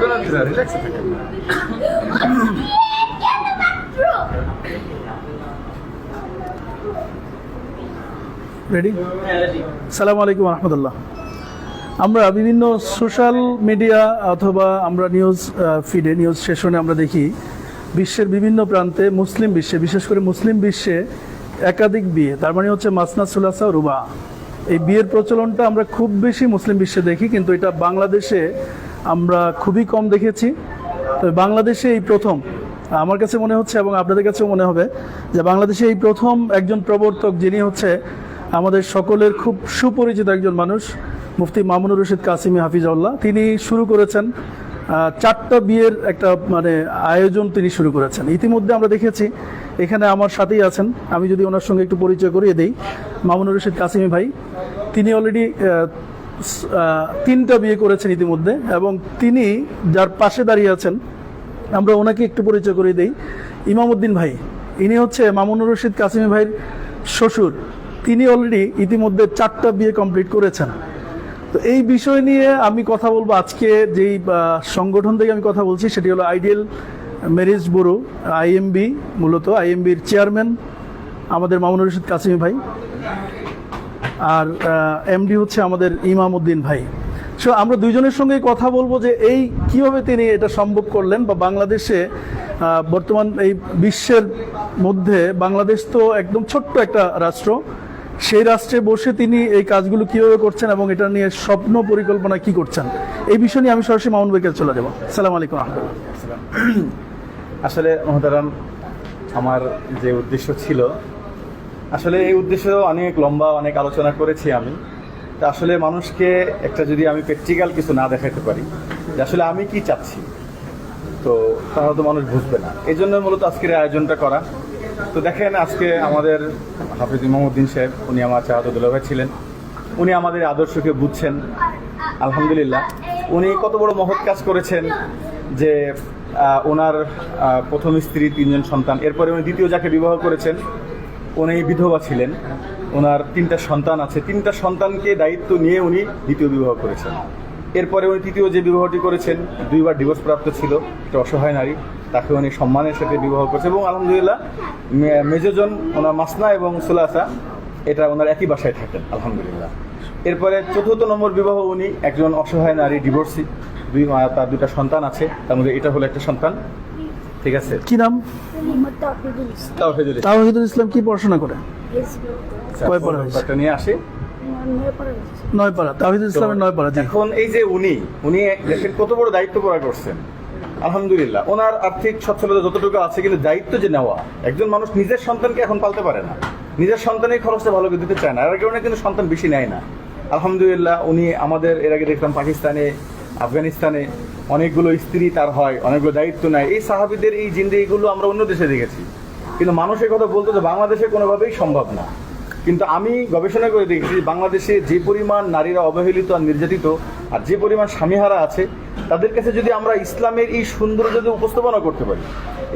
রিল্যাক্সে থাকেন রেডি সালাম আলাইকুম রহমতুল্লাহ। আমরা বিভিন্ন সোশ্যাল মিডিয়া অথবা আমরা নিউজ ফিডে নিউজ সেশনে আমরা দেখি বিশ্বের বিভিন্ন প্রান্তে মুসলিম বিশ্বে বিশেষ করে মুসলিম বিশ্বে একাধিক বিয়ে তার মানে হচ্ছে মাসনা সুলাসা রুবা। এই বিয়ের প্রচলনটা আমরা খুব বেশি মুসলিম বিশ্বে দেখি কিন্তু এটা বাংলাদেশে আমরা খুবই কম দেখেছি। তবে বাংলাদেশে এই প্রথম, আমার কাছে মনে হচ্ছে এবং আপনাদের কাছেও মনে হবে যে বাংলাদেশে এই প্রথম একজন প্রবর্তক যিনি হচ্ছে আমাদের সকলের খুব সুপরিচিত একজন মানুষ, মুফতি মামুনুর রশিদ কাসিমি হাফিজাউল্লাহ। তিনি শুরু করেছেন চারটা বিয়ের একটা মানে আয়োজন তিনি শুরু করেছেন। ইতিমধ্যে আমরা দেখেছি, এখানে আমার সাথেই আছেন। আমি যদি ওনার সঙ্গে একটু পরিচয় করিয়ে দিই, মামুনুর রশিদ কাসিমি ভাই। তিনি অলরেডি তিনটা বিয়ে করেছেন ইতিমধ্যে এবং তিনি যার পাশে দাঁড়িয়ে আছেন, আমরা ওনাকে একটু পরিচয় করে দিই। ইমামউদ্দিন ভাই, ইনি হচ্ছে মামুনুর রশিদ কাসিমি ভাইয়ের শ্বশুর। তিনি অলরেডি ইতিমধ্যে চারটা বিয়ে কমপ্লিট করেছেন। তো এই বিষয় নিয়ে আমি কথা বলব আজকে, যেই সংগঠন থেকে আমি কথা বলছি, সেটি হলো আইডিয়াল ম্যারেজ ব্যুরো, আইএমবি, মূলত আইএমবির চেয়ারম্যান আমাদের মামুনুর রশিদ কাসিমি ভাই। আর এমডি হচ্ছে আমাদের ইমাম উদ্দিন ভাই। সো আমরা দুইজনের সঙ্গে কথা বলব যে এই কীভাবে তিনি এটা সম্ভব করলেন বা বাংলাদেশে বর্তমান এই বিশ্বের মধ্যে বাংলাদেশ তো একদম ছোট্ট একটা রাষ্ট্র। সেই রাষ্ট্রে বসে তিনি এই কাজগুলো কীভাবে করছেন এবং এটা নিয়ে স্বপ্ন পরিকল্পনা কি করছেন, এই বিষয় নিয়ে আমি সরাসরি মামুন ভাইকে চলে যাব। সালাম আলাইকুম আসলে মহতারাম, আমার যে উদ্দেশ্য ছিল আসলে এই উদ্দেশ্য অনেক লম্বা, অনেক আলোচনা করেছি আমি। তা আসলে মানুষকে একটা যদি আমি প্র্যাকটিক্যাল কিছু না দেখাতে পারি, যে আসলে আমি কি চাচ্ছি, তো তাহলে তো মানুষ বুঝবে না। এই জন্য মূলত আজকের আয়োজনটা করা। তো দেখেন, আজকে আমাদের হাফিজ ইমামুদ্দিন সাহেব, উনি আমার চাহাদুল্লাহ ভাই ছিলেন। উনি আমাদের আদর্শকে বুঝছেন, আলহামদুলিল্লাহ। উনি কত বড় মহৎ কাজ করেছেন যে ওনার প্রথম স্ত্রী, তিনজন সন্তান। এরপরে উনি দ্বিতীয় যাকে বিবাহ করেছেন উনি বিধবা ছিলেন। ওনার তিনটা সন্তান আছে। তিনটা সন্তানকে দায়িত্ব নিয়ে উনি দ্বিতীয় বিবাহ করেছেন। এরপরে উনি তৃতীয় যে বিবাহটি করেছেন, দুইবার ডিভোর্স প্রাপ্ত ছিল। একটা অসহায় নারী। তাকে উনি সম্মানের সাথে বিবাহ করেছেন এবং আলহামদুলিল্লাহ মেজজন ওনার মাসনা এবং সুলাসা, এটা ওনার একই বাসায় থাকেন, আলহামদুলিল্লাহ। এরপরে চতুর্থ নম্বর বিবাহ উনি একজন অসহায় নারী ডিভোর্সি দুই তার দুটা সন্তান আছে। তার মধ্যে এটা হলো একটা সন্তান। ঠিক আছে। কি নাম? তাওহিদুল ইসলাম। তাওহিদুল ইসলাম কি পড়াশোনা করে? কয় পড়া হয়েছে? ব্যাপারটা নিয়ে আসে। নয়পাড়া তাওহিদুল ইসলামের নয়পাড়া এখন এই যে উনি উনি দেখেন কত বড় দায়িত্ব করছেন? আলহামদুলিল্লাহ। ওনার আর্থিক সচ্ছলতা যতটুকু আছে কিন্তু দায়িত্ব যে নেওয়া একজন মানুষ নিজের সন্তানকে এখন পালতে পারে না। নিজের সন্তানের খরচটা ভালো করে দিতে চায় না। এর কারণে কিন্তু সন্তান বেশি নেয় না। আলহামদুলিল্লাহ উনি আমাদের এর আগে দেখলাম পাকিস্তানে আফগানিস্তানে অনেকগুলো স্ত্রী তার হয়, অনেকগুলো দায়িত্ব নেয়। এই সাহাবিদের এই জিন্দিগিগুলো আমরা অন্য দেশে দেখেছি। কিন্তু মানুষের কথা বলতে তো বাংলাদেশে কোনোভাবেই সম্ভব না। কিন্তু আমি গবেষণা করে দেখেছি বাংলাদেশে যে পরিমাণ নারীরা অবহেলিত আর নির্যাতিত আর যে পরিমাণ স্বামীহারা আছে, তাদের কাছে যদি আমরা ইসলামের এই সৌন্দর্য যদি উপস্থাপনা করতে পারি,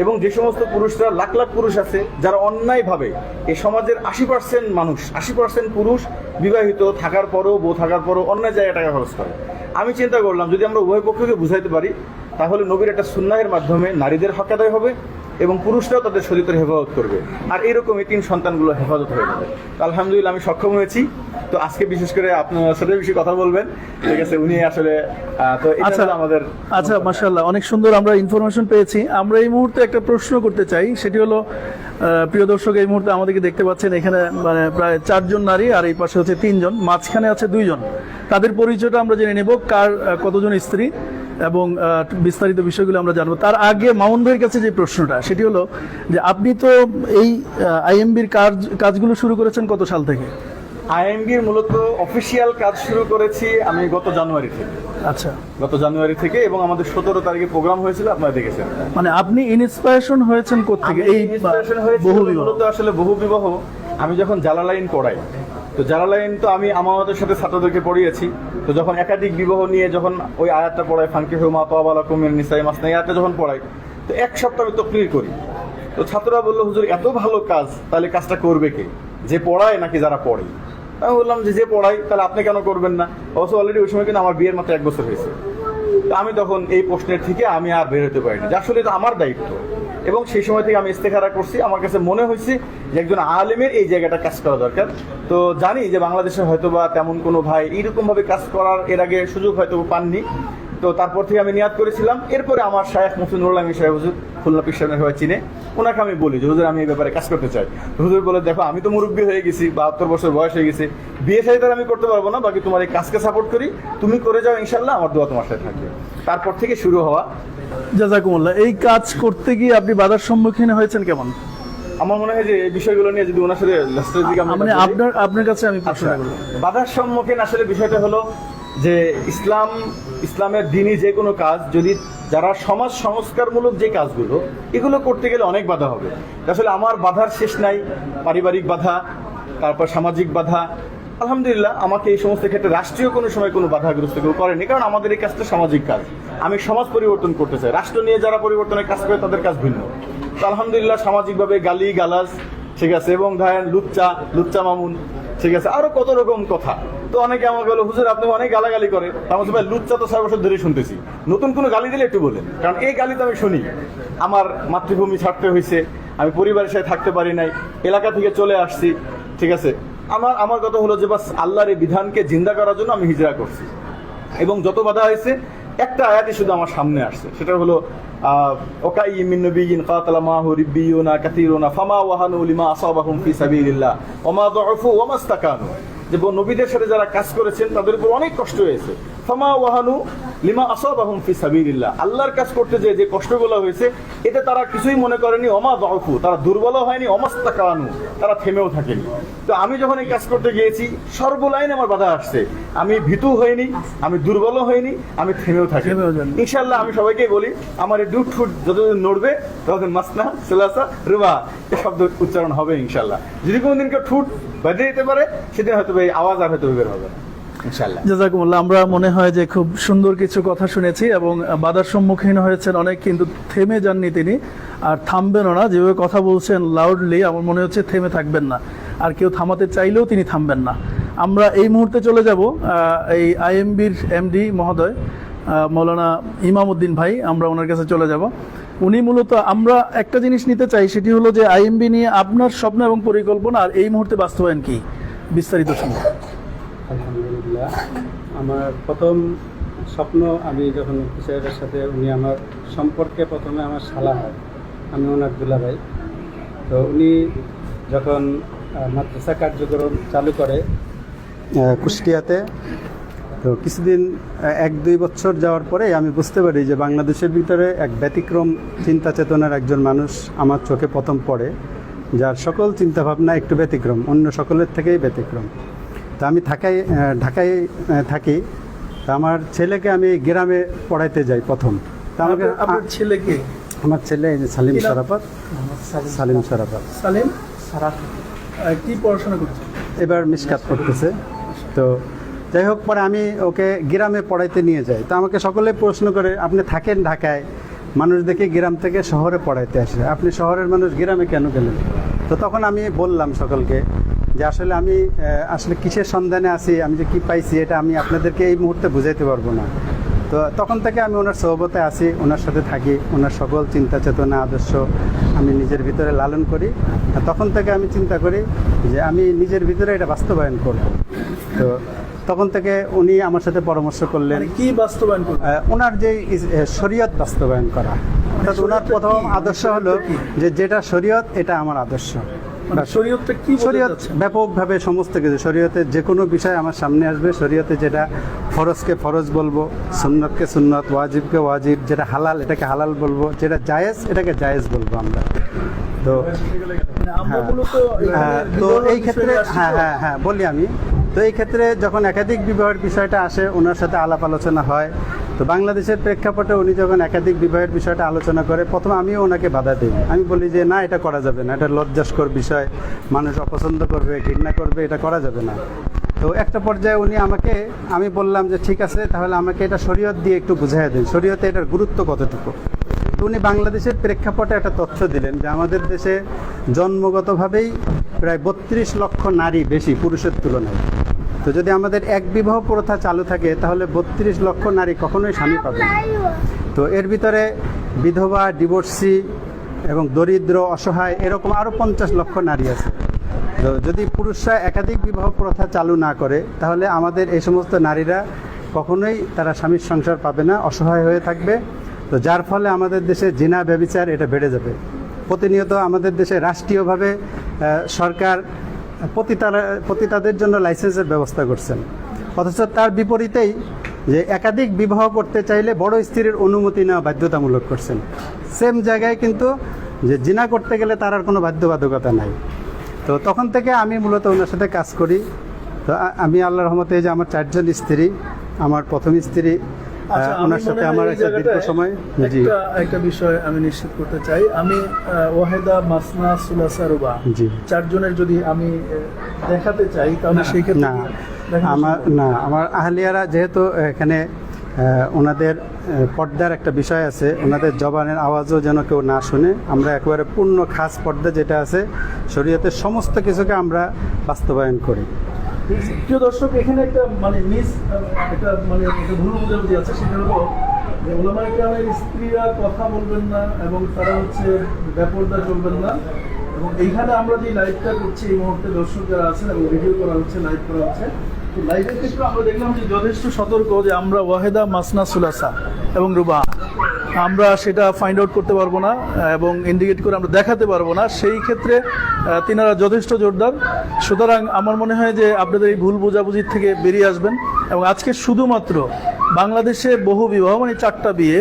এবং যে সমস্ত পুরুষরা লাখ লাখ পুরুষ আছে, যারা অন্যায়ভাবে এই সমাজের আশি পার্সেন্ট মানুষ, আশি পার্সেন্ট পুরুষ বিবাহিত, থাকার পরও বউ থাকার পরও অন্যায় জায়গায় টাকা খরচ করে। আমি চিন্তা করলাম যদি আমরা উভয় পক্ষকে বুঝাইতে পারি তাহলে নবীর একটা সুন্নাহের মাধ্যমে নারীদের হক আদায় হবে এবং পুরুষরাও তাদের শরীরের হেফাজত করবে। আর এরকম এই তিন সন্তানগুলো হেফাজত হয়ে যাবে। আলহামদুলিল্লাহ আমি সক্ষম হয়েছি। তো আজকে বিশেষ করে আপনার সাথে বেশি কথা বলবেন। ঠিক আছে উনি আসলে তো আচ্ছা আমাদের আচ্ছা মাশাল্লাহ অনেক সুন্দর আমরা ইনফরমেশন পেয়েছি। আমরা এই মুহূর্তে একটা প্রশ্ন করতে চাই। সেটি হলো প্রিয় দর্শক এই মুহূর্তে আমাদেরকে দেখতে পাচ্ছেন এখানে মানে প্রায় চারজন নারী আর এই পাশে হচ্ছে তিনজন মাঝখানে আছে দুইজন। তাদের পরিচয়টা আমরা জেনে নেব কার কতজন স্ত্রী। এবং বিস্তারিত বিষয়গুলো আমরা জানব। তার আগে মামুন ভাইয়ের কাছে যে প্রশ্নটা সেটি হলো যে আপনি তো এই আইএমবির কাজ কাজগুলো শুরু করেছেন কত সাল থেকে? আইএমবির মূলত অফিসিয়াল কাজ শুরু করেছি আমি গত জানুয়ারি থেকে। আচ্ছা। গত জানুয়ারি থেকে এবং আমাদের সতেরো তারিখে প্রোগ্রাম হয়েছিল আপনারা দেখেছেন। মানে আপনি ইন্সপিরেশন হয়েছেন কোথেকে এই হয়েছিল বহু বিবাহ। মূলত আসলে বহু বিবাহ আমি যখন জালালাইন পড়াই তো জালালাইন তো আমি আমাদের সাথে ছাত্রদেরকে পড়িয়েছি। তো যখন একাধিক বিবাহ নিয়ে যখন ওই আয়াতটা পড়াই ফাঙ্কি হুমা তোয়াবালা কুমির নিসাই মাসনা, এই আয়াতটা যখন পড়াই তো এক সপ্তাহ আমি তকলির করি। তো ছাত্ররা বলল, হুজুর, এত ভালো কাজ, তাহলে কাজটা করবে কে? যে পড়ায় নাকি যারা পড়ে? আমি বললাম যে যে পড়াই তাহলে আপনি কেন করবেন না? অবশ্য অলরেডি ওই সময় কিন্তু আমার বিয়ের মাত্র এক বছর হয়েছে। তো আমি তখন এই প্রশ্নের থেকে আমি আর বের হতে পারিনি। যে আসলে এটা আমার দায়িত্ব। এবং সেই সময় থেকে আমি ইস্তেখারা করছি। আমার কাছে মনে হয়েছে যে একজন আলেমের এই জায়গাটা কাজ করা দরকার। তো জানি যে বাংলাদেশে হয়তো বা তেমন কোনো ভাই এইরকম ভাবে কাজ করার এর আগে সুযোগ হয়তো পাননি। তো তারপর থেকে আমি নিয়াদ করেছিলাম। এরপরে আমার শায়েখ মুফিনুল আলমী সাহেব হুজুর খুলনা পিসানের সবাই চিনে। ওনাকে আমি বলি যে, হুজুর, আমি এই ব্যাপারে কাজ করতে চাই। হুজুর বলে, দেখো, আমি তো মুরব্বী হয়ে গেছি, বাহাত্তর বছর বয়স হয়ে গেছে। বিয়ে সাথে আমি করতে পারব না, বাকি তোমার এই কাজকে সাপোর্ট করি। তুমি করে যাও ইনশাল্লাহ আমার দোয়া তোমার সাথে থাকবে। তারপর থেকে শুরু হওয়া জাজাকুমুল্লাহ এই কাজ করতে গিয়ে আপনি বাধার সম্মুখীন হয়েছেন কেমন? আমার মনে হয় যে এই বিষয়গুলো নিয়ে যদি ওনার সাথে লাস্টের দিকে মানে আপনার আপনার কাছে আমি প্রশ্ন আচ্ছা, করব। বাধার সম্মুখীন আসলে বিষয়টা হলো যে ইসলাম ইসলামের দিনই যে কোনো কাজ যদি যারা সমাজ সংস্কারমূলক যে কাজগুলো এগুলো করতে গেলে অনেক বাধা হবে। আসলে আমার বাধার শেষ নাই। পারিবারিক বাধা তারপর সামাজিক বাধা আলহামদুলিল্লাহ, আমাকে এই সমস্ত ক্ষেত্রে রাষ্ট্রীয় কোনো সময় কোনো বাধাগ্রস্ত কেউ করেনি, কারণ আমাদের এই কাজটা সামাজিক কাজ। আমি সমাজ পরিবর্তন করতে চাই। রাষ্ট্র নিয়ে যারা পরিবর্তনের কাজ করে, তাদের কাজ ভিন্ন। তো আলহামদুলিল্লাহ, সামাজিকভাবে গালি, গালাজ, ঠিক আছে, এবং ধরেন লুচ্চা লুচ্চা মামুন, ঠিক আছে, আরও কত রকম কথা। তো অনেকে আমাকে বলো, হুজুর, আপনি অনেক গালাগালি করে আমার ভাই, লুচ্চা তো ছয় বছর ধরে শুনতেছি। নতুন কোনো গালি দিলে একটু বলেন। কারণ এই গালি তো আমি শুনি। আমার মাতৃভূমি ছাড়তে হয়েছে আমি পরিবারের সাথে থাকতে পারি নাই। এলাকা থেকে চলে আসছি, ঠিক আছে। আমার আমার কথা হলো যে বাস আল্লাহর এই বিধানকে জিন্দা করার জন্য আমি হিজরা করছি। এবং যত বাধা হয়েছে, একটা আয়াতই শুধু আমার সামনে আসছে। সেটা হলো ওকাই মিন নবিয়িন কাতালা মাহু রিব্বিয়ুনা কাসীরুনা ফামা ওয়াহানু লিমা আসাবাহুম ফি সাবিলিল্লাহ। ওমা দুউফু ওয়া ইসতাকানু। যে নবীদের সাথে যারা কাজ করেছেন তাদের উপর অনেক কষ্ট হয়েছে। ফামা ওয়াহানু লিমা আসাবাহুম ফি সাবিলিল্লাহ। আল্লাহর কাজ করতে যে যে কষ্টগুলো হয়েছে এতে তারা কিছুই মনে করেনি ওমা দুউফু তারা দুর্বল হয়নি ওমাস্তাকানু তারা থেমেও থাকেনি। তো আমি যখন এই কাজ করতে গিয়েছি সর্বলাইন আমার বাধা আসছে। আমি ভীতু হইনি আমি দুর্বল হইনি আমি থেমেও থাকি। ইনশাল্লাহ আমি সবাইকে বলি আমার এই দুধ ফুট যতদিন নড়বে ততদিন মাসনা সেলাসা রুবা এই শব্দ উচ্চারণ হবে ইনশাল্লাহ যদি কোনোদিন কেউ ঠুট বেঁধে যেতে পারে সেদিন হয়তো এই আওয়াজ আর হয়তো বের হবে। জাজাকুমুল্লাহ আমরা মনে হয় যে খুব সুন্দর কিছু কথা শুনেছি এবং বাধার সম্মুখীন হয়েছেন অনেক, কিন্তু থেমে যাননি তিনি। আর থামবেনও না, যেভাবে কথা বলছেন লাউডলি আমার মনে হচ্ছে থেমে থাকবেন না। আর কেউ থামাতে চাইলেও তিনি থামবেন না। আমরা এই মুহূর্তে চলে যাব এই আইএমবির এমডি মহোদয় মৌলানা ইমাম উদ্দিন ভাই, আমরা ওনার কাছে চলে যাব। উনি মূলত আমরা একটা জিনিস নিতে চাই, সেটি হলো যে আইএমবি নিয়ে আপনার স্বপ্ন এবং পরিকল্পনা, আর এই মুহূর্তে বাস্তবায়ন কি? বিস্তারিত শুনুন আলহামদুলিল্লাহ। আমার প্রথম স্বপ্ন, আমি যখন সাহেবের সাথে উনি আমার সম্পর্কে প্রথমে আমার শালা হয়, আমি ওনার দুলাভাই। তো উনি যখন মাদ্রাসা কার্যক্রম চালু করে কুষ্টিয়াতে তো কিছুদিন এক দুই বছর যাওয়ার পরে আমি বুঝতে পারি যে বাংলাদেশের ভিতরে এক ব্যতিক্রম চিন্তা চেতনার একজন মানুষ আমার চোখে প্রথম পড়ে যার সকল চিন্তাভাবনা একটু ব্যতিক্রম অন্য সকলের থেকেই ব্যতিক্রম। তা আমি ঢাকায় ঢাকায় থাকি। তা আমার ছেলেকে আমি গ্রামে পড়াইতে যাই প্রথম। তা আমাকে আপনার- আপনার ছেলে কে? আমার ছেলে এই যে সালিম? সরাফত। সালিম সরাফত। সালিম কি পড়াশোনা করছে? এবার মিসকাত করতেছে। তো যাই হোক, পরে আমি ওকে গ্রামে পড়াইতে নিয়ে যাই। তো আমাকে সকলে প্রশ্ন করে, আপনি থাকেন ঢাকায়? মানুষ দেখে গ্রাম থেকে শহরে পড়াইতে আসে। আপনি শহরের মানুষ, গ্রামে কেন গেলেন? তো তখন আমি বললাম সকলকে যে, আসলে আমি আসলে কিসের সন্ধানে আছি? আমি যে কি পাইছি, এটা আমি আপনাদেরকে এই মুহূর্তে বুঝাইতে পারব না। তো তখন থেকে আমি ওনার সহবতে আসি ওনার সাথে থাকি, ওনার সকল চিন্তা চেতনা, আদর্শ আমি নিজের ভিতরে লালন করি। তখন থেকে আমি চিন্তা করি যে, আমি নিজের ভিতরে এটা বাস্তবায়ন করব। তো তখন থেকে উনি আমার সাথে পরামর্শ করলেন। মানে কি বাস্তবায়ন ওনার যে শরীয়ত বাস্তবায়ন করা। অর্থাৎ ওনার প্রথম আদর্শ হলো যে যেটা শরীয়ত এটা আমার আদর্শ। মানে শরীয়তটা কি শরীয়ত ব্যাপকভাবে সমস্ত কিছু। শরীয়তের যে কোনো বিষয় আমার সামনে আসবে। শরীয়তে যেটা ফরজকে ফরজ বলব সুন্নতকে সুন্নত ওয়াজিবকে ওয়াজিব যেটা হালাল এটাকে হালাল বলব যেটা জায়েজ এটাকে জায়েজ বলব আমরা। তো মানে হ্যাঁ। হ্যাঁ, তো এই ক্ষেত্রে হ্যাঁ হ্যাঁ হ্যাঁ বলি আমি। তো এই ক্ষেত্রে যখন একাধিক বিবাহের বিষয়টা আসে, ওনার সাথে আলাপ আলোচনা হয়। তো বাংলাদেশের প্রেক্ষাপটে উনি যখন একাধিক বিবাহের বিষয়টা আলোচনা করে, প্রথম আমিও ওনাকে বাধা দিই। আমি বলি যে, না, এটা করা যাবে না। এটা লজ্জাস্কর বিষয়। মানুষ অপছন্দ করবে, ঘৃণা করবে, এটা করা যাবে না। তো একটা পর্যায়ে উনি আমাকে, আমি বললাম যে, ঠিক আছে, তাহলে আমাকে এটা শরীয়ত দিয়ে একটু বুঝাই দিন। শরীয়তে এটার গুরুত্ব কতটুকু? তো উনি বাংলাদেশের প্রেক্ষাপটে একটা তথ্য দিলেন যে, আমাদের দেশে জন্মগতভাবেই প্রায় বত্রিশ লক্ষ নারী বেশি পুরুষের তুলনায়। তো যদি আমাদের এক বিবাহ প্রথা চালু থাকে, তাহলে বত্রিশ লক্ষ নারী কখনোই স্বামী পাবে তো এর ভিতরে বিধবা, ডিভোর্সি এবং দরিদ্র, অসহায় এরকম আরও পঞ্চাশ লক্ষ নারী আছে। তো যদি পুরুষরা একাধিক বিবাহ প্রথা চালু না করে, তাহলে আমাদের এই সমস্ত নারীরা কখনোই তারা স্বামীর সংসার পাবে না, অসহায় হয়ে থাকবে। তো যার ফলে আমাদের দেশে জিনা, ব্যবিচার এটা বেড়ে যাবে। প্রতিনিয়ত আমাদের দেশে রাষ্ট্রীয়ভাবে সরকার পতিতারা পতিতাদের জন্য লাইসেন্সের ব্যবস্থা করছেন। অথচ তার বিপরীতেই যে একাধিক বিবাহ করতে চাইলে বড় স্ত্রীর অনুমতি নেওয়া বাধ্যতামূলক করছেন। সেম জায়গায় কিন্তু যে জিনা করতে গেলে তার আর কোনো বাধ্যবাধকতা নাই। তো তখন থেকে আমি মূলত ওনার সাথে কাজ করি। তো আমি আল্লাহ রহমতে যে আমার চারজন স্ত্রী, আমার প্রথম স্ত্রী ওনার সাথে আমার একটা দীর্ঘ সময়। জি। একটা একটা বিষয় আমি নিশ্চিত করতে চাই। আমি ওয়াহেদা মাসনা সুলাসা রুবা। জি। চারজনের যদি আমি দেখাতে চাই তাহলে সেই ক্ষেত্রে না আমার না আমার আহলিয়ারা যেহেতু এখানে ওনাদের পর্দার একটা বিষয় আছে ওনাদের জবানের আওয়াজও যেন কেউ না শুনে আমরা একেবারে পূর্ণ খাস পর্দা যেটা আছে শরীয়তের সমস্ত কিছুকে আমরা বাস্তবায়ন করি। প্রিয় দর্শক, এখানে একটা মানে মিস একটা মানে একটা ভুল বোঝাবুঝি আছে, সেটা হলো যে ওলামা ইকরামের স্ত্রীরা কথা বলবেন না এবং তারা হচ্ছে ব্যাপারটা চলবেন না। এবং এইখানে আমরা যে লাইভটা করছি এই মুহূর্তে দর্শক যারা আছেন এবং ভিডিও করা হচ্ছে লাইভ করা হচ্ছে লাইভের ক্ষেত্রে আমরা দেখলাম যে যথেষ্ট সতর্ক যে আমরা ওয়াহেদা মাসনা সুলাসা এবং রুবা আমরা সেটা ফাইন্ড আউট করতে পারব না, এবং ইন্ডিকেট করে আমরা দেখাতে পারব না। সেই ক্ষেত্রে তিনারা যথেষ্ট জোরদার। সুতরাং আমার মনে হয় যে আপনাদের এই ভুল বোঝাবুঝির থেকে বেরিয়ে আসবেন। এবং আজকে শুধুমাত্র বাংলাদেশে বহু বিবাহ মানে চারটা বিয়ে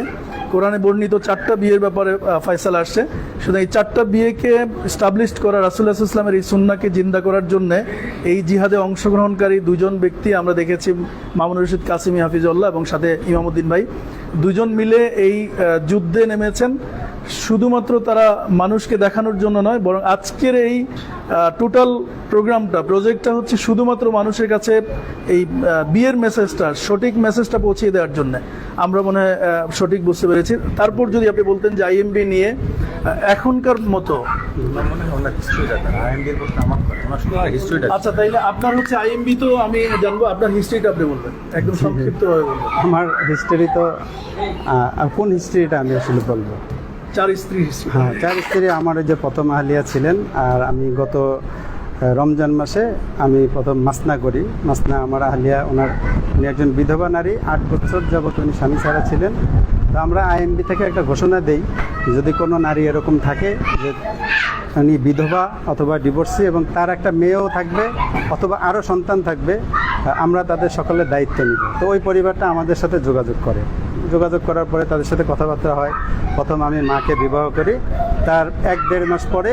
কোরআনে বর্ণিত চারটা বিয়ের ব্যাপারে ফয়সাল আসছে। সুতরাং এই চারটা বিয়েকে স্টাবলিশ করা রাসুল্লাহ ইসলামের এই সুন্নাকে জিন্দা করার জন্য এই জিহাদে অংশগ্রহণকারী দুজন ব্যক্তি আমরা দেখেছি, মামুন রশিদ, কাসিমি, হাফিজুল্লাহ এবং সাথে ইমামুদ্দিন ভাই। দুজন মিলে এই যুদ্ধে নেমেছেন। শুধুমাত্র তারা মানুষকে দেখানোর জন্য নয় বরং আজকের এই টোটাল প্রোগ্রামটা প্রজেক্টটা হচ্ছে শুধুমাত্র মানুষের কাছে এই বিয়ের মেসেজটা সঠিক মেসেজটা পৌঁছিয়ে দেওয়ার জন্য। আমরা মনে হয় সঠিক বুঝতে পেরেছি। তারপর যদি আপনি বলতেন যে আইএমবি নিয়ে এখনকার মতো। আচ্ছা তাইলে আপনার হচ্ছে আইএমবি তো আমি জানব আপনার হিস্ট্রিটা আপনি বলবেন। একদম সংক্ষিপ্তভাবে বলবেন। আমার হিস্ট্রি তো কোন হিস্ট্রিটা আমি আসলে বলব? চার স্ত্রী হ্যাঁ চার স্ত্রী আমার যে প্রথম আহলিয়া ছিলেন আর আমি গত রমজান মাসে আমি প্রথম মাসনা করি। মাসনা আমার আহলিয়া, ওনার, উনি একজন বিধবা নারী, আট বছর যাবত উনি স্বামী ছাড়া ছিলেন। তো আমরা আইএমবি থেকে একটা ঘোষণা দেই, যদি কোনো নারী এরকম থাকে যে উনি বিধবা অথবা ডিভোর্সি এবং তার একটা মেয়েও থাকবে অথবা আরও সন্তান থাকবে, আমরা তাদের সকলের দায়িত্ব নিব। তো ওই পরিবারটা আমাদের সাথে যোগাযোগ করে। যোগাযোগ করার পরে তাদের সাথে কথাবার্তা হয়। প্রথম আমি মাকে বিবাহ করি। তার এক দেড় মাস পরে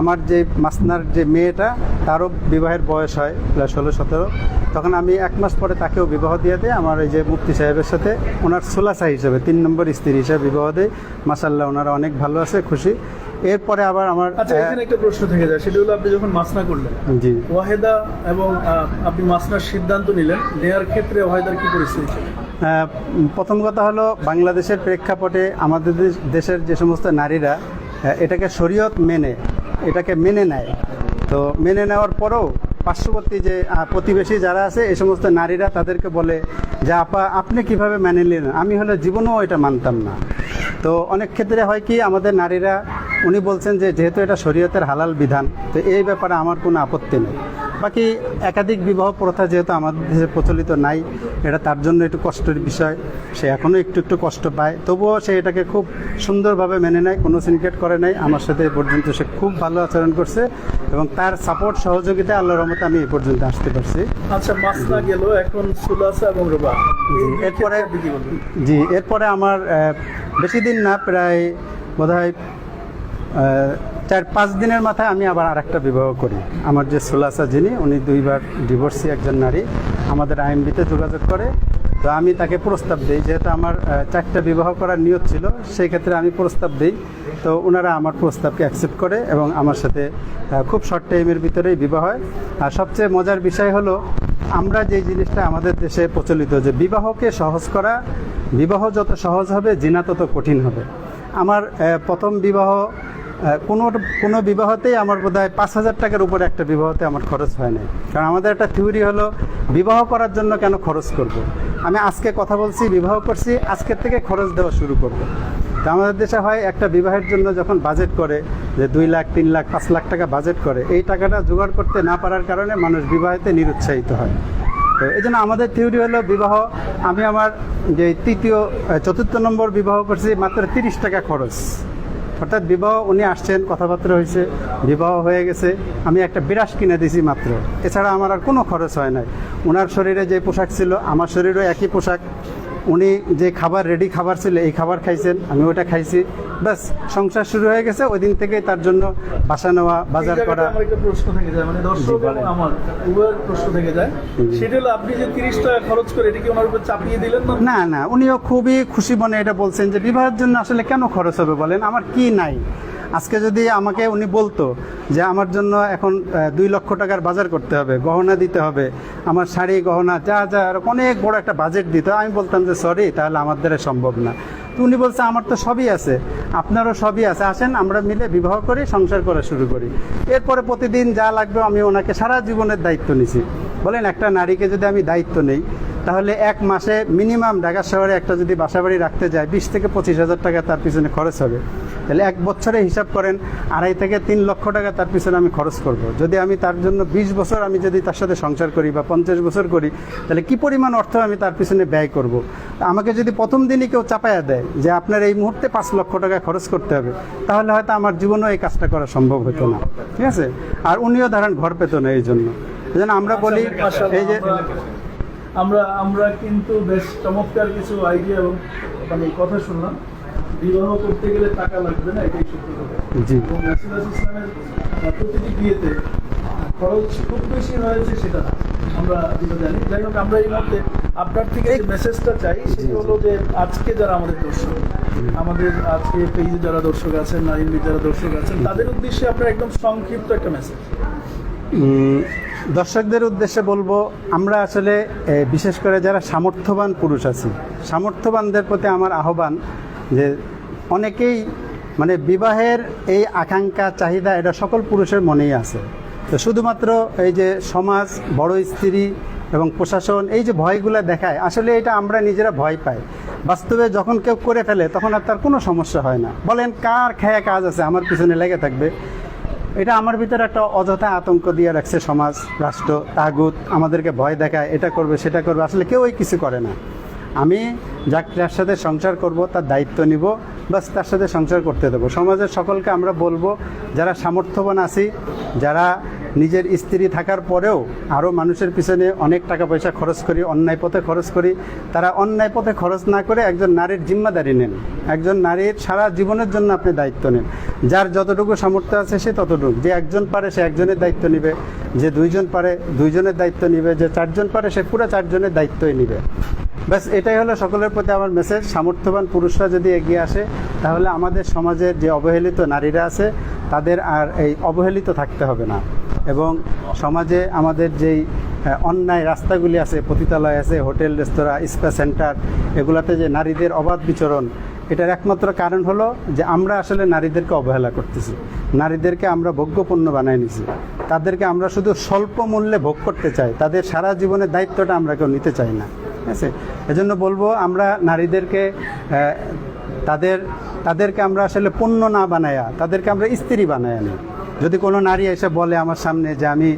আমার যে মাসনার যে মেয়েটা তারও বিবাহের বয়স হয় প্রায় ষোলো সতেরো। তখন আমি এক মাস পরে তাকেও বিবাহ দিয়ে দিই। আমার এই যে মুফতি সাহেবের সাথে ওনার সোলাসা হিসেবে তিন নম্বর স্ত্রী হিসেবে বিবাহ দেয় মাসাল্লাহ ওনারা অনেক ভালো আছে খুশি। এরপরে আবার আমার আচ্ছা এখানে একটা প্রশ্ন থেকে যায়। সেটা হলো আপনি যখন মাসনা করলেন জি। ওয়াহেদা এবং আপনি মাসনার সিদ্ধান্ত নিলেন নেয়ার ক্ষেত্রে ওয়াহেদার কি পরিস্থিতি ছিল? প্রথম কথা হলো বাংলাদেশের প্রেক্ষাপটে আমাদের দেশ- দেশের যে সমস্ত নারীরা এটাকে শরীয়ত মেনে, এটাকে মেনে নেয়। তো মেনে নেওয়ার পরেও পার্শ্ববর্তী যে প্রতিবেশী যারা আছে, এই সমস্ত নারীরা তাদেরকে বলে যে, আপা, আপনি কীভাবে মেনে নিলেন? আমি হলে জীবনেও এটা মানতাম না। তো অনেক ক্ষেত্রে হয় কি, আমাদের নারীরা, উনি বলছেন যে, যেহেতু এটা শরীয়তের হালাল বিধান, তো এই ব্যাপারে আমার কোনো আপত্তি নেই। বাকি একাধিক বিবাহ প্রথা যেহেতু আমাদের দেশে প্রচলিত নাই এটা তার জন্য একটু কষ্টের বিষয়। সে এখনও একটু একটু কষ্ট পায়। তবুও সে এটাকে খুব সুন্দরভাবে মেনে নেয় কোনো সিনকেট করে নাই। আমার সাথে এ পর্যন্ত সে খুব ভালো আচরণ করছে এবং তার সাপোর্ট সহযোগিতা আল্লাহর রহমতে আমি এই পর্যন্ত আসতে পারছি। আচ্ছা মাসনা গেল এখন সুলাসা এবং রুবা। এরপরে জি এরপরে আমার বেশি দিন না প্রায় বোধ হয় চার পাঁচ দিনের মাথায় আমি আবার আরেকটা বিবাহ করি। আমার যে সুলাসা যিনি, উনি দুইবার ডিভোর্সি একজন নারী, আমাদের আইএমবিতে যোগাযোগ করে। তো আমি তাকে প্রস্তাব দিই, যেহেতু আমার চারটা বিবাহ করার নিয়ত ছিল, সেই ক্ষেত্রে আমি প্রস্তাব দিই। তো ওনারা আমার প্রস্তাবকে অ্যাকসেপ্ট করে এবং আমার সাথে খুব শর্ট টাইমের ভিতরেই বিবাহ হয়। আর সবচেয়ে মজার বিষয় হলো, আমরা যে জিনিসটা আমাদের দেশে প্রচলিত, যে বিবাহকে সহজ করা, বিবাহ যত সহজ হবে, জিনা তত কঠিন হবে। আমার প্রথম বিবাহ কোনো কোনো বিবাহতেই আমার বোধ হয় পাঁচ হাজার টাকার উপরে একটা বিবাহতে আমার খরচ হয় না কারণ আমাদের একটা থিওরি হলো, বিবাহ করার জন্য কেন খরচ করব। আমি আজকে কথা বলছি, বিবাহ করছি, আজকের থেকে খরচ দেওয়া শুরু করব। তো আমাদের দেশে হয় একটা বিবাহের জন্য যখন বাজেট করে, যে দুই লাখ, তিন লাখ, পাঁচ লাখ টাকা বাজেট করে, এই টাকাটা জোগাড় করতে না পারার কারণে মানুষ বিবাহেতে নিরুৎসাহিত হয় তো এই জন্য আমাদের থিওরি হলো, বিবাহ, আমি আমার যে তৃতীয় চতুর্থ নম্বর বিবাহ করছি, মাত্র তিরিশ টাকা খরচ অর্থাৎ বিবাহ, উনি আসছেন, কথাবার্তা হয়েছে, বিবাহ হয়ে গেছে। আমি একটা বিরাস কিনে দিছি মাত্র। এছাড়া আমার আর কোনো খরচ হয় নাই। ওনার শরীরে যে পোশাক ছিল, আমার শরীরেও একই পোশাক। উনি যে খাবার রেডি খাবার ছিল এই খাবার খাইছেন আমি ওটা খাইছি। ব্যাস সংসার শুরু হয়ে গেছে ওই দিন থেকেই তার জন্য বাসা নেওয়া বাজার করা। আমার একটা প্রশ্ন থেকে যায় মানে দর্শক জি, বলেন। এবং আমার উভয়ের প্রশ্ন থেকে যায়। সেটা হলো আপনি যে তিরিশ টাকা খরচ করে এটা কি ওনার উপর চাপিয়ে দিলেন না? না না উনিও খুবই খুশি মনে এটা বলছেন যে বিবাহের জন্য আসলে কেন খরচ হবে বলেন? আমার কি নাই? আজকে যদি আমাকে উনি বলতো যে আমার জন্য এখন দুই লক্ষ টাকার বাজার করতে হবে, গহনা দিতে হবে, আমার শাড়ি, গহনা, যা যা, আর অনেক বড় একটা বাজেট দিতে, আমি বলতাম যে সরি তাহলে আমার দ্বারা সম্ভব না। তো উনি বলছে, আমার তো সবই আছে, আপনারও সবই আছে, আসেন, আমরা মিলে বিবাহ করি, সংসার করা শুরু করি। এরপরে প্রতিদিন যা লাগবে, আমি ওনাকে সারা জীবনের দায়িত্ব নিছি। বলেন, একটা নারীকে যদি আমি দায়িত্ব নেই, তাহলে এক মাসে মিনিমাম ঢাকা শহরে একটা যদি বাসাবাড়ি রাখতে যায়, বিশ থেকে পঁচিশ হাজার টাকা তার পিছনে খরচ হবে। তাহলে এক বছরে হিসাব করেন, আড়াই থেকে তিন লক্ষ টাকা তার পিছনে আমি খরচ করব। যদি আমি তার জন্য বিশ বছর আমি যদি তার সাথে সংসার করি বা পঞ্চাশ বছর করি, তাহলে কি পরিমাণ অর্থ আমি তার পিছনে ব্যয় করব। আমাকে যদি প্রথম দিনই কেউ চাপায়া দেয় যে আপনার এই মুহূর্তে পাঁচ লক্ষ টাকা খরচ করতে হবে, তাহলে হয়তো আমার জীবনেও এই কাজটা করা সম্ভব হতো না ঠিক আছে আর উনিও ধরেন ঘর পেত না এই জন্য এই জন্য আমরা বলি, এই যে আমরা আমরা কিন্তু বেশ চমৎকার কিছু আইডিয়া এবং মানে কথা শুনলাম বিবাহ করতে গেলে টাকা লাগবে না এটাই সত্যি কথা। জি। এবং নাসিরাজ ইসলামের প্রতিটি বিয়েতে খরচ খুব বেশি হয়েছে সেটা না আমরা যেটা জানি। যাই হোক আমরা এই মুহূর্তে আপনার থেকে যে মেসেজটা চাই সেটা হলো যে আজকে যারা আমাদের দর্শক আমাদের আজকে পেজে যারা দর্শক আছেন নারীন্দ্র যারা দর্শক আছেন তাদের উদ্দেশ্যে আপনার একদম সংক্ষিপ্ত একটা মেসেজ দর্শকদের উদ্দেশ্যে বলব আমরা আসলে বিশেষ করে যারা সামর্থ্যবান পুরুষ আছি সামর্থ্যবানদের প্রতি আমার আহ্বান যে অনেকেই মানে বিবাহের এই আকাঙ্ক্ষা, চাহিদা এটা সকল পুরুষের মনেই আছে। তো শুধুমাত্র এই যে সমাজ, বড় স্ত্রী এবং প্রশাসন এই যে ভয়গুলো দেখায়, আসলে এটা আমরা নিজেরা ভয় পাই। বাস্তবে যখন কেউ করে ফেলে, তখন আর তার কোনো সমস্যা হয় না। বলেন, কার খেয়া কাজ আছে? আমার পিছনে লেগে থাকবে। এটা আমার ভিতরে একটা অযথা আতঙ্ক দিয়ে রাখছে সমাজ, রাষ্ট্র, তাগুত, আমাদেরকে ভয় দেখায়, এটা করবে, সেটা করবে। আসলে কেউই কিছু করে না। আমি যাক যার সাথে সংসার করব, তার দায়িত্ব নিব বাস তার সাথে সংসার করতে দেবো। সমাজের সকলকে আমরা বলব, যারা সামর্থ্যবান আছি, যারা নিজের স্ত্রী থাকার পরেও আরও মানুষের পিছনে অনেক টাকা পয়সা খরচ করি, অন্যায় পথে খরচ করি, তারা অন্যায় পথে খরচ না করে একজন নারীর জিম্মাদারি নেন। একজন নারীর সারা জীবনের জন্য আপনি দায়িত্ব নেন। যার যতটুকু সামর্থ্য আছে সে ততটুকু। যে একজন পারে সে একজনের দায়িত্ব নেবে, যে দুইজন পারে দুইজনের দায়িত্ব নেবে, যে চারজন পারে সে পুরো চারজনের দায়িত্বই নেবে। ব্যাস, এটাই হলো সকলের প্রতি আমার মেসেজ সামর্থ্যবান পুরুষরা যদি এগিয়ে আসে, তাহলে আমাদের সমাজের যে অবহেলিত নারীরা আছে, তাদের আর এই অবহেলিত থাকতে হবে না। এবং সমাজে আমাদের যেই অন্যায় রাস্তাগুলি আছে, পতিতালয় আছে, হোটেল, রেস্তোরাঁ, স্পা সেন্টার, এগুলাতে যে নারীদের অবাধ বিচরণ, এটার একমাত্র কারণ হলো যে আমরা আসলে নারীদেরকে অবহেলা করতেছি। নারীদেরকে আমরা ভোগ্যপণ্য বানায় নিছি। তাদেরকে আমরা শুধু স্বল্প মূল্যে ভোগ করতে চাই। তাদের সারা জীবনের দায়িত্বটা আমরা কেউ নিতে চাই না। ঠিক আছে। এজন্য বলব আমরা নারীদেরকে তাদের, তাদেরকে আমরা আসলে পণ্য না বানায়া, তাদেরকে আমরা স্ত্রী বানায় নিই। যদি কোনো নারী এসে বলে আমার সামনে যে আমি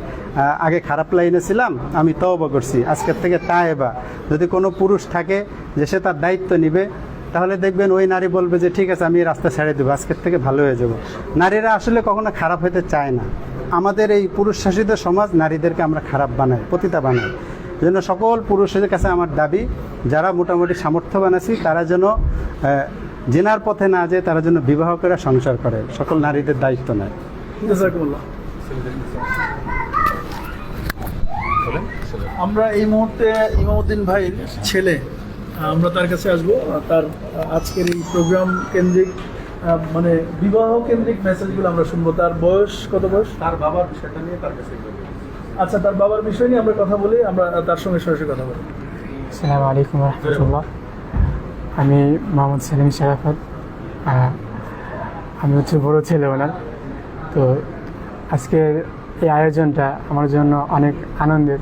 আগে খারাপ লাইনে ছিলাম, আমি তওবা করছি, আজকের থেকে তা এবা যদি কোনো পুরুষ থাকে যে সে তার দায়িত্ব নিবে, তাহলে দেখবেন ওই নারী বলবে যে ঠিক আছে, আমি রাস্তা ছেড়ে দেবো, আজকের থেকে ভালো হয়ে যাব। নারীরা আসলে কখনো খারাপ হতে চায় না। আমাদের এই পুরুষ শাসিত সমাজ নারীদেরকে আমরা খারাপ বানাই, পতিতা বানাই। জন্য সকল পুরুষের কাছে আমার দাবি যারা মোটামুটি সামর্থ্যবান আছি তারা যেন জেনার পথে না যেয়ে তারা যেন বিবাহ করে সংসার করে। সকল নারীদের দায়িত্ব নেয়। আমরা এই মুহূর্তে ইমামউদ্দিন ভাইয়ের ছেলে আমরা তার কাছে আসব। তার আজকের এই প্রোগ্রাম কেন্দ্রিক মানে বিবাহ কেন্দ্রিক মেসেজগুলো আমরা শুনব। তার বয়স কত বয়স? তার বাবার বিষয়টা নিয়ে তার কাছে আচ্ছা তার বাবার বিষয় নিয়ে আমরা কথা বলি, আমরা তার সঙ্গে সরাসরি কথা বলি। আসসালামু আলাইকুম রহমতুল্লাহ। আমি মোহাম্মদ সেলিম শেরাফত আমি হচ্ছে বড় ছেলে ওনার। তো আজকের এই আয়োজনটা আমার জন্য অনেক আনন্দের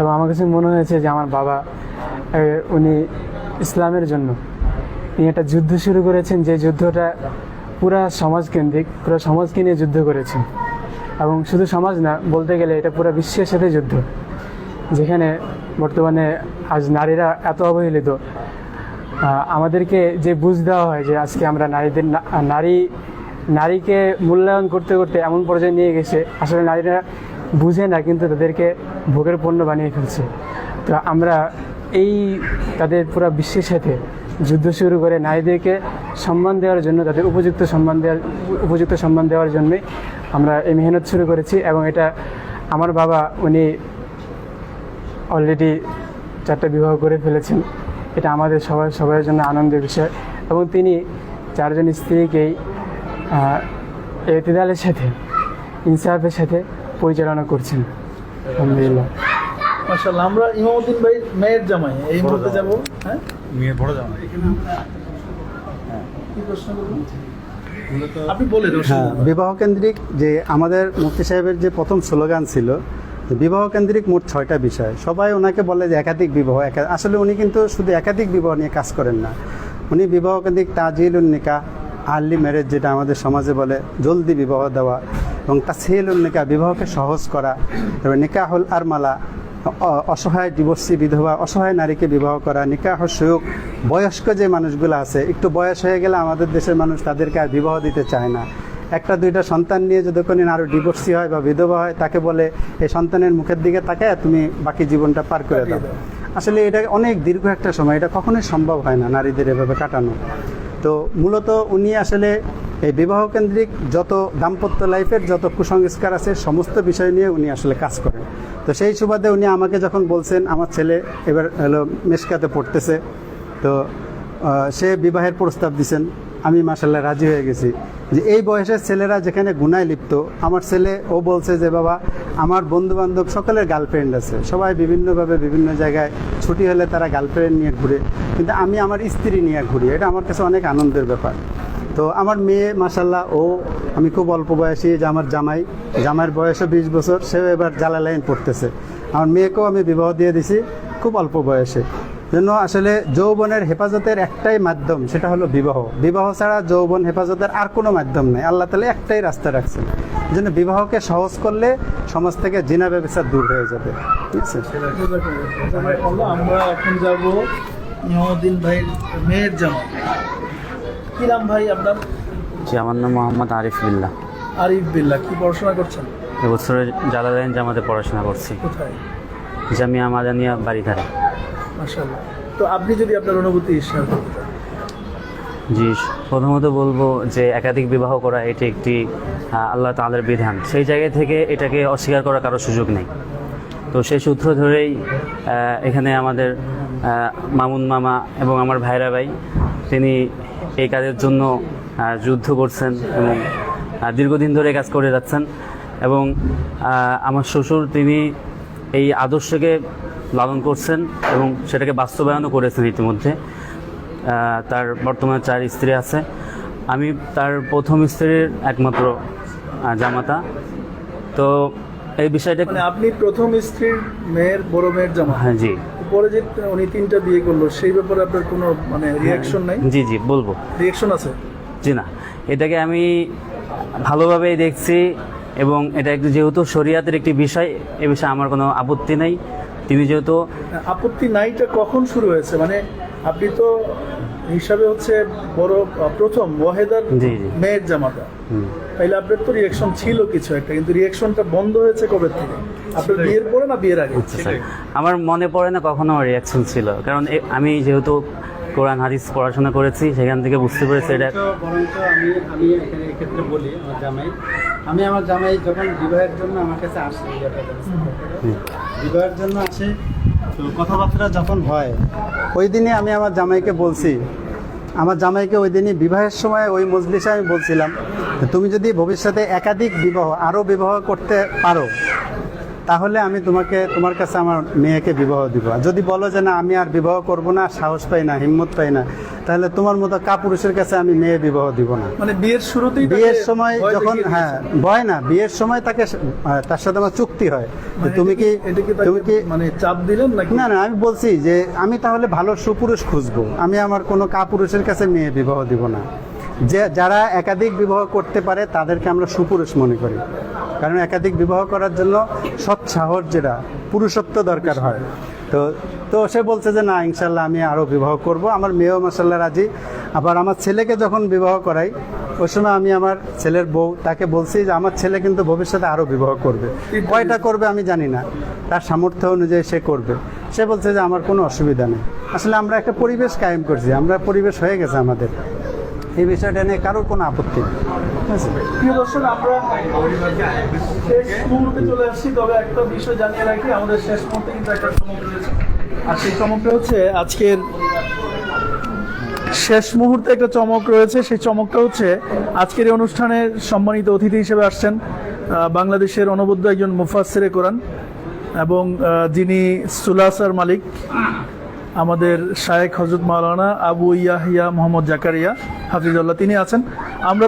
এবং আমার কাছে মনে হয়েছে যে আমার বাবা উনি ইসলামের জন্য। তিনি একটা যুদ্ধ শুরু করেছেন, যে যুদ্ধটা পুরা সমাজকেন্দ্রিক, পুরো সমাজকে নিয়ে যুদ্ধ করেছেন। এবং শুধু সমাজ না, বলতে গেলে এটা পুরো বিশ্বের সাথে যুদ্ধ, যেখানে বর্তমানে আজ নারীরা এত অবহেলিত। আমাদেরকে যে বুঝ দেওয়া হয় যে আজকে আমরা নারীদের নারী, নারীকে মূল্যায়ন করতে করতে এমন পর্যায়ে নিয়ে গেছে, আসলে নারীরা বুঝে না, কিন্তু তাদেরকে ভোগের পণ্য বানিয়ে ফেলছে। তো আমরা এই তাদের পুরো বিশ্বের সাথে যুদ্ধ শুরু করে নারীদেরকে সম্মান দেওয়ার জন্য, তাদের উপযুক্ত সম্মান দেওয়ার, উপযুক্ত সম্মান দেওয়ার জন্যই আমরা এই মেহনত শুরু করেছি এবং এটা আমার বাবা উনি অলরেডি চারটা বিবাহ করে ফেলেছেন। এটা আমাদের সবার সবার জন্য আনন্দের বিষয়। এবং তিনি চারজন স্ত্রীকেই এতেদালের সাথে ইনসাফের সাথে পরিচালনা করছেন। আলহামদুলিল্লাহ। আমরা ইমামুদ্দিন ভাই মেয়ের জামাই এই মুহূর্তে যাব হ্যাঁ? মেয়ে বড় জামা কি প্রশ্ন করবেন? আপনি হ্যাঁ বিবাহ কেন্দ্রিক যে আমাদের মুফতি সাহেবের যে প্রথম স্লোগান ছিল বিবাহ কেন্দ্রিক মোট ছয়টা বিষয়। সবাই ওনাকে বলে যে একাধিক বিবাহ আসলে উনি কিন্তু শুধু একাধিক বিবাহ নিয়ে কাজ করেন না। উনি বিবাহ কেন্দ্রিক তাজিল উন্নিকা আর্লি ম্যারেজ যেটা আমাদের সমাজে বলে জলদি বিবাহ দেওয়া এবং তাসহিল উন্নিকা বিবাহকে সহজ করা। তারপরে নিকাহুল আরমালা অসহায় ডিভোর্সি বিধবা অসহায় নারীকে বিবাহ করা নিকাহ সুয়োগ বয়স্ক যে মানুষগুলো আছে, একটু বয়স হয়ে গেলে আমাদের দেশের মানুষ তাদেরকে আর বিবাহ দিতে চায় না। একটা, দুইটা সন্তান নিয়ে যদি কোনো আরও ডিভোর্সি হয় বা বিধবা হয়, তাকে বলে এই সন্তানের মুখের দিকে তাকায়, তুমি বাকি জীবনটা পার করে দাও। আসলে এটা অনেক দীর্ঘ একটা সময়, এটা কখনোই সম্ভব হয় না নারীদের এভাবে কাটানো। তো মূলত উনি আসলে এই বিবাহ কেন্দ্রিক যত দাম্পত্য লাইফের যত কুসংস্কার আছে, সমস্ত বিষয় নিয়ে উনি আসলে কাজ করেন। তো সেই সুবাদে উনি আমাকে যখন বলছেন, আমার ছেলে এবার হলো মেশকাতে পড়তেছে। তো সে বিবাহের প্রস্তাব দিছেন। আমি মাসাল্লাহ রাজি হয়ে গেছি যে এই বয়সের ছেলেরা যেখানে গুনায় লিপ্ত, আমার ছেলে ও বলছে যে, বাবা, আমার বন্ধু বান্ধব সকলের গার্লফ্রেন্ড আছে। সবাই বিভিন্নভাবে বিভিন্ন জায়গায় ছুটি হলে তারা গার্লফ্রেন্ড নিয়ে ঘুরে। কিন্তু আমি আমার স্ত্রী নিয়ে ঘুরি। এটা আমার কাছে অনেক আনন্দের ব্যাপার। তো আমার মেয়ে মাসাল্লাহ ও, আমি খুব অল্প বয়সী যে আমার জামাই। জামাইয়ের বয়সও বিশ বছর, সেও এবার জ্বালা লাইন পড়তেছে। আমার মেয়েকেও আমি বিবাহ দিয়ে দিছি, খুব অল্প বয়সে। জন্য আসলে যৌবনের হেফাজতের একটাই মাধ্যম, সেটা হলো বিবাহ। বিবাহ ছাড়া যৌবন হেফাজতের আর কোনো মাধ্যম নেই। আল্লাহ তালা একটাই রাস্তা রাখছেন। জন্য বিবাহকে সহজ করলে সমাজ থেকে জিনা ব্যবসা দূর হয়ে যাবে। ঠিক আছে? আমরা এখন মেয়ের কি নাম ভাই আপনার? জি আমার নাম মোহাম্মদ আরিফ বিল্লাহ আরিফ বিল্লাহ কি পড়াশোনা করছেন? এবছরে জালালাইন জামাতে পড়াশোনা করছি। কোথায়? জামিয়া মাদানিয়া বাড়িধারা মাশাল্লাহ তো আপনি যদি আপনার অনুভূতি শেয়ার করতে চান। জি প্রথমত বলব যে একাধিক বিবাহ করা এটি একটি আল্লাহ তাআলার বিধান। সেই জায়গা থেকে এটাকে অস্বীকার করার কারও সুযোগ নেই। তো সেই সূত্র ধরেই এখানে আমাদের মামুন মামা এবং আমার ভাইরা ভাই তিনি এই কাজের জন্য যুদ্ধ করছেন এবং দীর্ঘদিন ধরে কাজ করে যাচ্ছেন এবং আমার শ্বশুর তিনি এই আদর্শকে লালন করছেন এবং সেটাকে বাস্তবায়নও করেছেন ইতিমধ্যে। তার বর্তমানে চার স্ত্রী আছে। আমি তার প্রথম স্ত্রীর একমাত্র জামাতা। তো এই বিষয়টা মানে আপনি প্রথম স্ত্রীর মেয়ের বড় মেয়ের জামাই হ্যাঁ জি। পরে যে উনি তিনটা বিয়ে করল সেই ব্যাপারে আপনার কোনো মানে রিয়াকশন নাই? জি জি বলব। রিয়াকশন আছে? জি না। এটাকে আমি ভালোভাবেই দেখছি এবং এটা একটু যেহেতু শরিয়াতের একটি বিষয় এ বিষয়ে আমার কোনো আপত্তি নেই। তিনি যেহেতু আপত্তি নাইটা কখন শুরু হয়েছে? মানে আপনি তো হিসাবে হচ্ছে বড় প্রথম ওয়াহেদার জি, জি। মেয়ের জামাতা তাইলে আপনার তো রিয়াকশন ছিল কিছু একটা কিন্তু রিয়াকশনটা বন্ধ হয়েছে কবে থেকে? আপনার বিয়ের পরে না বিয়ের আগে? আচ্ছা, স্যার। আমার মনে পড়ে না কখনো আমার রিয়াকশন ছিল। কারণ এ- আমি যেহেতু কোরআন হাদিস পড়াশোনা করেছি সেখান থেকে বুঝতে পেরেছি এটা বরঞ্চ আমি আমি এখানে এক্ষেত্রে বলি আমার জামাই। আমি আমার জামাই যখন বিবাহের জন্য আমার কাছে আসে বিবাহের জন্য আসে তো কথাবার্তা যখন হয় ওই দিনে আমি আমার জামাইকে বলছি। আমার জামাইকে ওই দিনই বিবাহের সময় ওই মজলিসে আমি বলছিলাম তুমি যদি ভবিষ্যতে একাধিক বিবাহ আরও বিবাহ করতে পারো তাহলে আমি তোমাকে তোমার কাছে আমার মেয়েকে বিবাহ দিব। যদি বলো যে না আমি আর বিবাহ করব না সাহস পাই না হিম্মত পাই না তাহলে তোমার মতো কাপুরুষের কাছে আমি মেয়ে বিবাহ দিব না। মানে বিয়ের শুরুতেই বিয়ের সময় যখন হ্যাঁ ভয় না বিয়ের সময় তাকে তার সাথে আমার চুক্তি হয়। মানে তুমি কি তুমি কি মানে চাপ দিলেন নাকি? না না আমি বলছি যে আমি তাহলে ভালো সুপুরুষ খুঁজবো। আমি আমার কোনো কাপুরুষের কাছে মেয়ে বিবাহ দিব না। যে যারা একাধিক বিবাহ করতে পারে, তাদেরকে আমরা সুপুরুষ মনে করি। কারণ একাধিক বিবাহ করার জন্য সৎসাহস যেটা, পুরুষত্ব দরকার হয়। তো তো সে বলছে যে, না, ইনশাল্লাহ আমি আরও বিবাহ করব। আমার মেয়েও মাসাল্লাহ রাজি। আবার আমার ছেলেকে যখন বিবাহ করাই ওই সময় আমি আমার ছেলের বউ, তাকে বলছি যে, আমার ছেলে কিন্তু ভবিষ্যতে আরও বিবাহ করবে। কয়টা করবে আমি জানি না। তার সামর্থ্য অনুযায়ী সে করবে। সে বলছে যে, আমার কোনো অসুবিধা নেই। আসলে আমরা একটা পরিবেশ কায়েম করছি। আমরা পরিবেশ হয়ে গেছে আমাদের। এই বিষয়টা নিয়ে কারোর কোনো আপত্তি নেই। শেষ মুহূর্তে চলে আসছি। তবে একটা বিষয় জানিয়ে রাখি, আমাদের শেষ চমক রয়েছে। আর সেই চমকটা হচ্ছে আজকের শেষ মুহূর্তে একটা চমক রয়েছে। সেই চমকটা হচ্ছে আজকের এই অনুষ্ঠানের সম্মানিত অতিথি হিসেবে আসছেন বাংলাদেশের অনবদ্য একজন মুফাসসিরে কোরআন এবং যিনি সুলাসার মালিক। আমাদের শায়েখ হজরত মাওলানা আবু ইয়াহিয়া মোহাম্মদ জাকারিয়া হাফিজুল্লাহ তিনি আছেন। আমরা